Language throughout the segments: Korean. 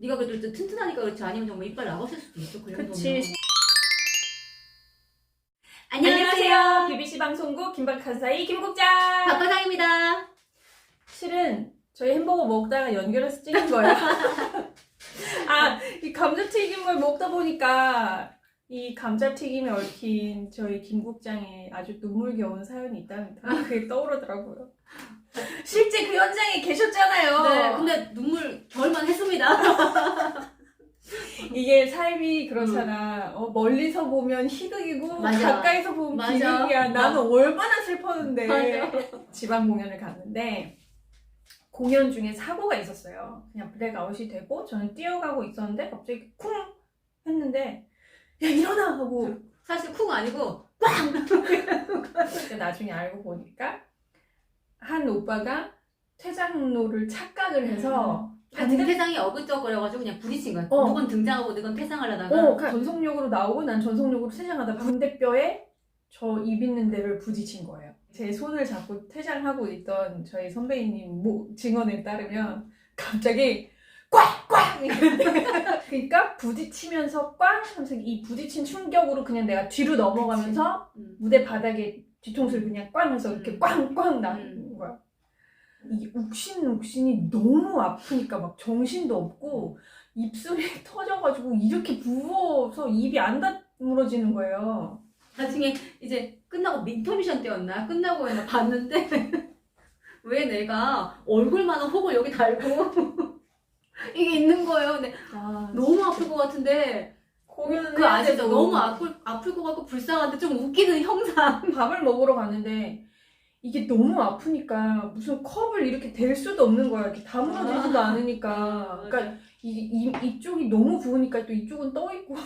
네가 그래도 좀 튼튼하니까 그렇지 아니면 정말 이빨 나갔을 수도 있어. 그 정도면. 그치. 안녕하세요. BBC 방송국 김박한 사이 김국장. 박과장입니다. 실은 저희 햄버거 먹다가 연결해서 찍은 거예요. 아, 이 감자튀김을 먹다 보니까 이 감자튀김에 얽힌 저희 김국장의 아주 눈물겨운 사연이 있답니다. 그게 떠오르더라고요. 실제 그 현장에 계셨잖아요. 네, 근데 눈물 겨울만 했습니다. 이게 삶이 그렇잖아. 어, 멀리서 보면 희극이고 맞아. 가까이서 보면 맞아. 비극이야. 나는 얼마나 슬펐는데. 맞아. 지방 공연을 갔는데 공연 중에 사고가 있었어요. 그냥 블랙아웃이 되고 저는 뛰어가고 있었는데 갑자기 쿵 했는데 야 일어나 하고 사실 쿵 아니고 근데 나중에 알고 보니까 한 오빠가 퇴장로를 착각을 해서 그러니까 등퇴상이 어글쩍거려가지고 그냥 부딪힌 거야. 어. 누군 등장하고 누군 퇴상하려다가 어, 그러니까 전속력으로 나오고 난 전속력으로 퇴장하다 반대뼈에 저 입 있는 데를 부딪힌 거예요. 제 손을 잡고 퇴장하고 있던 저희 선배님 모, 증언에 따르면 갑자기 꽉꽉 그러니까 부딪히면서 꽝 하면서 이 부딪힌 충격으로 그냥 내가 뒤로 넘어가면서 음. 무대 바닥에 뒤통수를 그냥 꽝 해서 이렇게 음. 꽝꽝 나는 거야. 이 욱신욱신이 너무 아프니까 막 정신도 없고 입술이 터져가지고 이렇게 부어서 입이 안 다물어지는 거예요. 나중에 이제 끝나고 민터미션 때였나? 끝나고 나 봤는데 왜 내가 얼굴만한 혹을 여기 달고 이게 있는 거예요. 근데 아, 너무 아플 것 같은데 공연은 그? 되고 너무 아플 아플 것 같고 불쌍한데 좀 웃기는 형상. 밥을 먹으러 갔는데 이게 너무 아프니까 무슨 컵을 이렇게 댈 수도 없는 거야. 이렇게 다물어지지도 않으니까. 그러니까 이, 이, 이쪽이 너무 부으니까 또 이쪽은 떠 있고.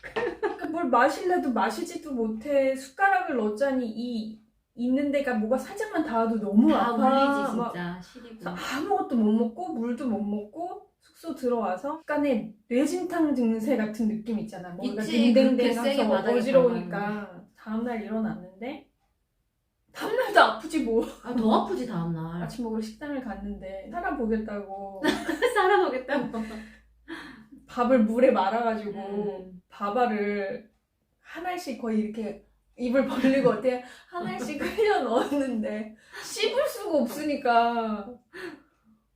그러니까 뭘 마실래도 마시지도 못해. 숟가락을 넣자니 이 있는 데가 뭐가 살짝만 닿아도 너무 다 아파. 울리지 막 진짜 시리고. 아무것도 못 먹고 물도 못 먹고 숙소 들어와서 약간의 뇌진탕 증세 같은 느낌 있잖아. 뭔가 있지, 댕댕댕 그렇게 세게 하면서 바닥에 어지러우니까 다음날 일어났는데 다음날도 아프지 뭐. 아, 더 아프지 다음날. 아침 먹으러 식당을 갔는데 살아보겠다고 살아보겠다고. 밥을 물에 말아가지고 음. 밥알을 하나씩 거의 이렇게 입을 벌리고 어때 하나씩 흘려 넣었는데 씹을 수가 없으니까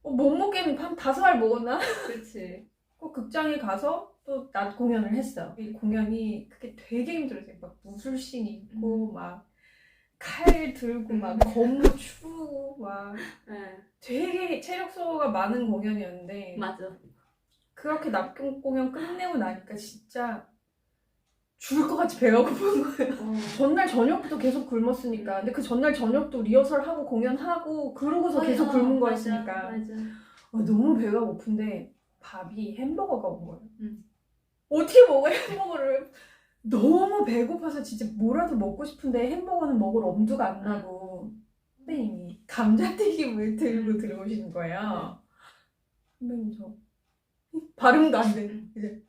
어, 못 먹겠는 한 다섯 알 먹었나? 그렇지. 그 극장에 가서 또 낮 공연을 했어. 이 공연이 그게 되게 힘들었어요. 막 무술씬 있고 막 칼 들고 막 검도 추고 막 네. 되게 체력 소모가 많은 공연이었는데 맞아. 그렇게 낮 공연 끝내고 나니까 진짜 죽을 것 같이 배가 고픈 거예요. 어. 전날 저녁부터 계속 굶었으니까. 근데 그 전날 저녁도 리허설하고 공연하고 그러고서 계속 맞아, 굶은 거였으니까. 맞아. 어, 너무 배가 고픈데 밥이 햄버거가 온 거예요. 음. 어떻게 먹어요 햄버거를? 너무 배고파서 진짜 뭐라도 먹고 싶은데 햄버거는 먹을 엄두가 안 나고. 선배님이 감자튀김을 들고 들어오시는 거예요. 선배님 저 발음도 안 돼. 이제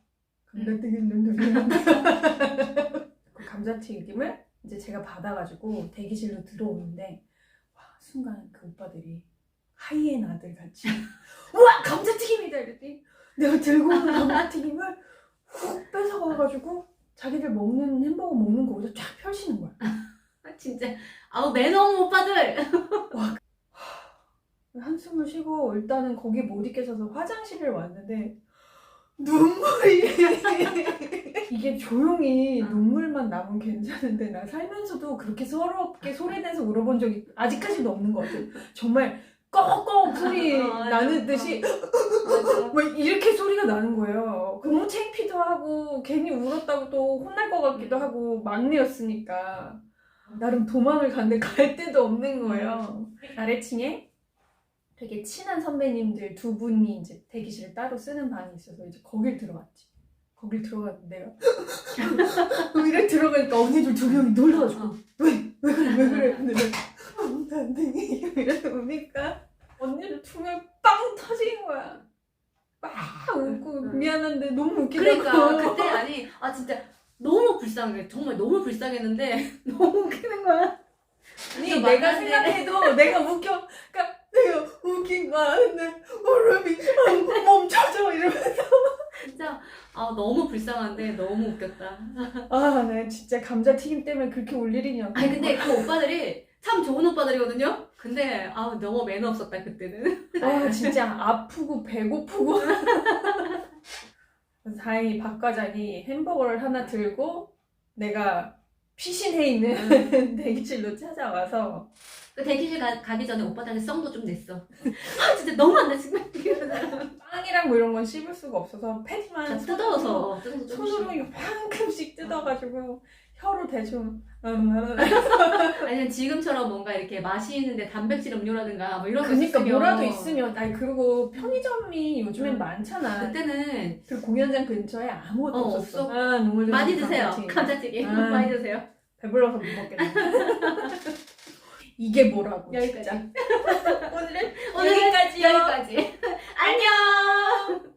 감자튀김 좀 드리는데. 그 감자튀김을 이제 제가 받아가지고 대기실로 들어오는데 와 순간 그 오빠들이 하이에나들 같이 우와 감자튀김이다. 이랬더니 내가 들고 온 감자튀김을 훅 뺏어가가지고 자기들 먹는 햄버거 먹는 거기서 쫙 펼치는 거야 아, 진짜. 아우 매너무 오빠들. 한숨을 쉬고 일단은 거기 못 있겠어서 화장실을 왔는데 눈물이 이게 조용히 눈물만 나면 괜찮은데 나 살면서도 그렇게 서럽게 소리내서 울어본 적이 아직까지도 없는 것 같아요 정말 꺼꺼 맞아. 나는 듯이 맞아. 뭐 이렇게 소리가 나는 거예요. 너무 창피도 하고 괜히 울었다고 또 혼날 것 같기도 하고 막내였으니까 나름 도망을 갔는데 갈 데도 없는 거예요. 아래층에 되게 친한 선배님들 두 분이 이제 대기실을 따로 쓰는 방이 있어서 이제 거길 들어갔지. 거길 들어갔는데 내가 이래 들어가니까 언니들 두 명이 놀라가지고 어. 왜? 왜 그래? 왜 그래? 근데 이래서 우니까 언니들 두명빵 터진 거야. 막 웃고 응. 미안한데 너무 웃기다고. 그러니까 그때 아니 아 진짜 너무 불쌍해. 정말 너무 불쌍했는데 너무 웃기는 거야. 아니 진짜 내가. 생각해도 내가 웃겨. 그러니까 내가 웃긴 거 아는데 얼음이 멈춰져 아 너무 불쌍한데 너무 웃겼다. 아, 네, 진짜 감자 튀김 때문에 그렇게 울 일이냐. 아니 근데 그 오빠들이 참 좋은 오빠들이거든요. 근데 아 너무 매너 없었다 그때는. 아, 진짜 아프고 배고프고. 그래서 다행히 박 과장이 햄버거를 하나 들고 내가 피신해 있는 대기실로 찾아와서 그 대기실 가, 가기 전에 오빠들한테 썽도 좀 냈어. 아 진짜 너무 안 돼, 지금. 빵이랑 뭐 이런 건 씹을 수가 없어서 손으로 뜯어서, 뜯어서 좀 손으로 이만큼씩 뜯어가지고 혀로 대충 음, 아니면 지금처럼 뭔가 이렇게 마시는데 단백질 음료라든가 뭐 이런 거 그니까 있으면 뭐라도 있으면 아니 그리고 편의점이 요즘엔 음. 많잖아 그때는 그리고 공연장 근처에 아무것도 어, 없었어 없어. 아, 눈물 많이 드세요. 감자튀김. 아. 많이 드세요. 배불러서 못 먹겠네 이게 뭐라고 여기까지. 진짜 오늘은 오늘 여기까지요. 여기까지. 안녕.